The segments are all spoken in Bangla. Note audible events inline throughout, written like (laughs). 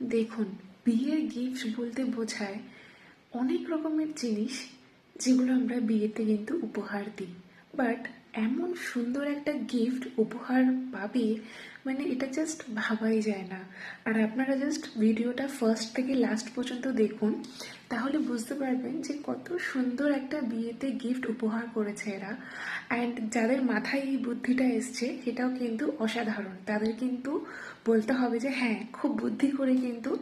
দেখুন, বিয়ের গিফট বলতে বোঝায় অনেক রকমের জিনিস যেগুলো আমরা বিয়েতে কিন্তু উপহার দিই। বাট এমন সুন্দর একটা গিফট উপহার পাবে মানে এটা জাস্ট ভাবাই যায় না। আর আপনারা জাস্ট ভিডিওটা ফার্স্ট থেকে লাস্ট পর্যন্ত দেখুন, তাহলে বুঝতে পারবেন যে কত সুন্দর একটা বিয়েতে গিফট উপহার করেছে এরা। অ্যান্ড যাদের মাথায় এই বুদ্ধিটা এসছে, সেটাও কিন্তু অসাধারণ। তাদের কিন্তু বলতে হবে যে হ্যাঁ খুব বুদ্ধি করে কিন্তু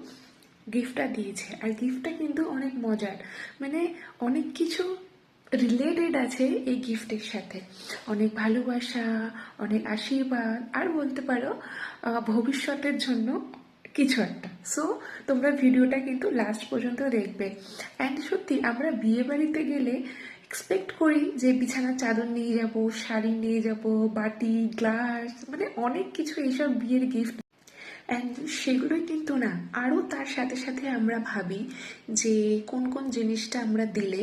গিফটটা দিয়েছে। আর গিফটটা কিন্তু অনেক মজার। মানে অনেক কিছু রিলেটেড আছে এই গিফটের সাথে। অনেক ভালোবাসা, অনেক আশীর্বাদ, আর বলতে পারো ভবিষ্যতের জন্য কিছু একটা। সো তোমরা ভিডিওটা কিন্তু লাস্ট পর্যন্ত দেখবে। অ্যান্ড সত্যি, আমরা বিয়ে বাড়িতে গেলে এক্সপেক্ট করি যে বিছানার চাদর নিয়ে যাব, শাড়ি নিয়ে যাব, বাটি গ্লাস মানে অনেক কিছু এইসব বিয়ের গিফট অ্যান্ড সেগুলোই কিন্তু না। আরও তার সাথে সাথে আমরা ভাবি যে কোন কোন জিনিসটা আমরা দিলে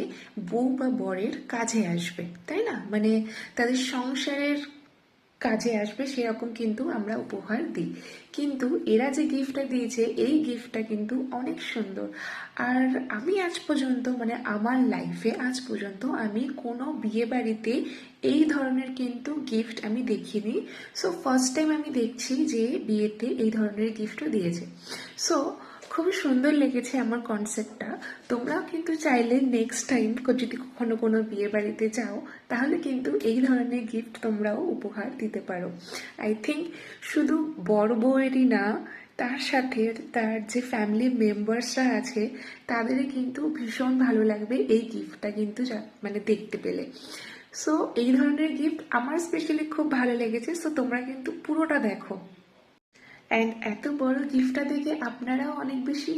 বউ বা বরের কাজে আসবে। তাই না? মানে তাদের সংসারের কাজে আসবে, সেরকম কিন্তু আমরা উপহার দিই। কিন্তু এরা যে গিফটটা দিয়েছে, এই গিফটটা কিন্তু অনেক সুন্দর। আর আমি আজ পর্যন্ত মানে আমার লাইফে আজ পর্যন্ত আমি কোনো বিয়ে বাড়িতে এই ধরনের কিন্তু গিফট আমি দেখিনি। সো ফার্স্ট টাইম আমি দেখছি যে বিয়েতে এই ধরনের গিফটও দিয়েছে। সো খুবই সুন্দর লেগেছে আমার কনসেপ্টটা তোমরাও কিন্তু চাইলে নেক্সট টাইম যদি কখনো কোনো বিয়ে বাড়িতে যাও, তাহলে কিন্তু এই ধরনের গিফট তোমরাও উপহার দিতে পারো। আই থিঙ্ক শুধু বড় বউয়েরই না, তার সাথে তার যে ফ্যামিলি মেম্বার্সরা আছে, তাদেরই কিন্তু ভীষণ ভালো লাগবে এই গিফটটা কিন্তু মানে দেখতে পেলে। সো এই ধরনের গিফট আমার স্পেশালি খুব ভালো লেগেছে সো তোমরা কিন্তু পুরোটা দেখো। অ্যান্ড এত বড় গিফটটা দেখে আপনারাও অনেক বেশি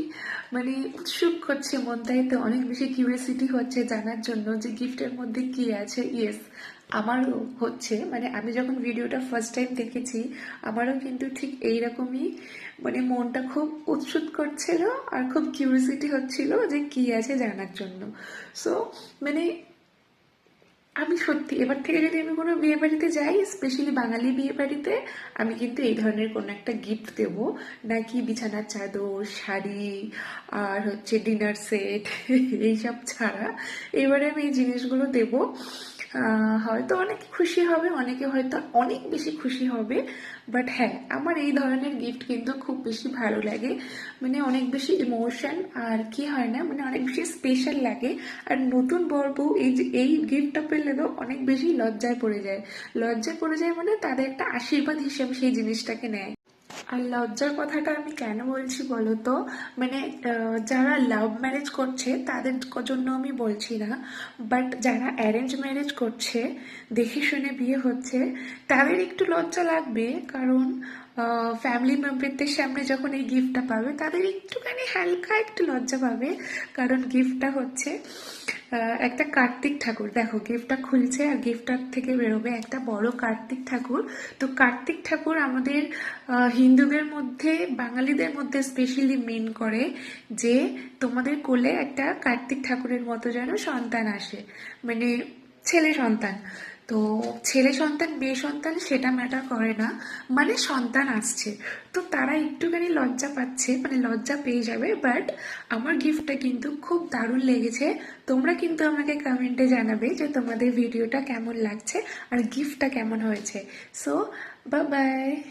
মানে উৎসুক হচ্ছে মন তো? অনেক বেশি কিউরিয়াসিটি হচ্ছে জানার জন্য যে গিফটের মধ্যে কি আছে? ইয়েস আমারও হচ্ছে। মানে আমি যখন ভিডিওটা ফার্স্ট টাইম দেখেছি, আমারও কিন্তু ঠিক এইরকমই মানে মনটা খুব উৎসুক করছিল আর খুব কিউরিয়াসিটি হচ্ছিল যে কি আছে জানার জন্য। সো মানে আমি সত্যি, এবার থেকে যদি আমি কোনো বিয়ে বাড়িতে যাই স্পেশালি বাঙালি বিয়ে বাড়িতে, আমি কিন্তু এই ধরনের কোনো একটা গিফট দেব। নাকি বিছানার চাদর, শাড়ি, আর হচ্ছে ডিনার সেট (laughs) এইসব ছাড়া। এবারে আমি এই জিনিসগুলো দেব। হয়তো অনেকে খুশি হবে, অনেকে হয়তো অনেক বেশি খুশি হবে। বাট হ্যাঁ আমার এই ধরনের গিফট কিন্তু খুব বেশি ভালো লাগে। মানে অনেক বেশি ইমোশন আর কি হয় না মানে অনেক বেশি স্পেশাল লাগে। আর নতুন বর বউ, এই যে, এই গিফটটা পেলে তো অনেক বেশি লজ্জায় পড়ে যায়। লজ্জায় পড়ে যায় মানে তাদের একটা আশীর্বাদ হিসেবে সেই জিনিসটাকে নেয়। আর লজ্জার কথাটা আমি কেন বলছি বলো তো মানে যারা লাভ ম্যারেজ করছে তাদের জন্য আমি বলছি না বাট যারা অ্যারেঞ্জ ম্যারেজ করছে, দেখে শুনে বিয়ে হচ্ছে, তাদের একটু লজ্জা লাগবে, কারণ ফ্যামিলি মেম্বারদের সামনে যখন এই গিফটটা পাবে, তাদের একটুখানি হালকা একটু লজ্জা পাবে। কারণ গিফটটা হচ্ছে একটা কার্তিক ঠাকুর। দেখো গিফটটা খুলছে আর গিফটটার থেকে বেরোবে একটা বড় কার্তিক ঠাকুর। তো কার্তিক ঠাকুর আমাদের হিন্দুদের মধ্যে, বাঙালিদের মধ্যে স্পেশালি মেন করে যে তোমাদের কোলে একটা কার্তিক ঠাকুরের মতো যেন সন্তান আসে। মানে ছেলে সন্তান। তো ছেলে সন্তান, মেয়ে সন্তান সেটা ম্যাটার করে না। মানে সন্তান আসছে। তো তারা একটুখানি লজ্জা পাচ্ছে মানে লজ্জা পেয়ে যাবে বাট আমার গিফটটা কিন্তু খুব দারুণ লেগেছে। তোমরা কিন্তু আমাকে কমেন্টে জানাবে যে তোমাদের ভিডিওটা কেমন লাগছে আর গিফটটা কেমন হয়েছে। সো বা বাই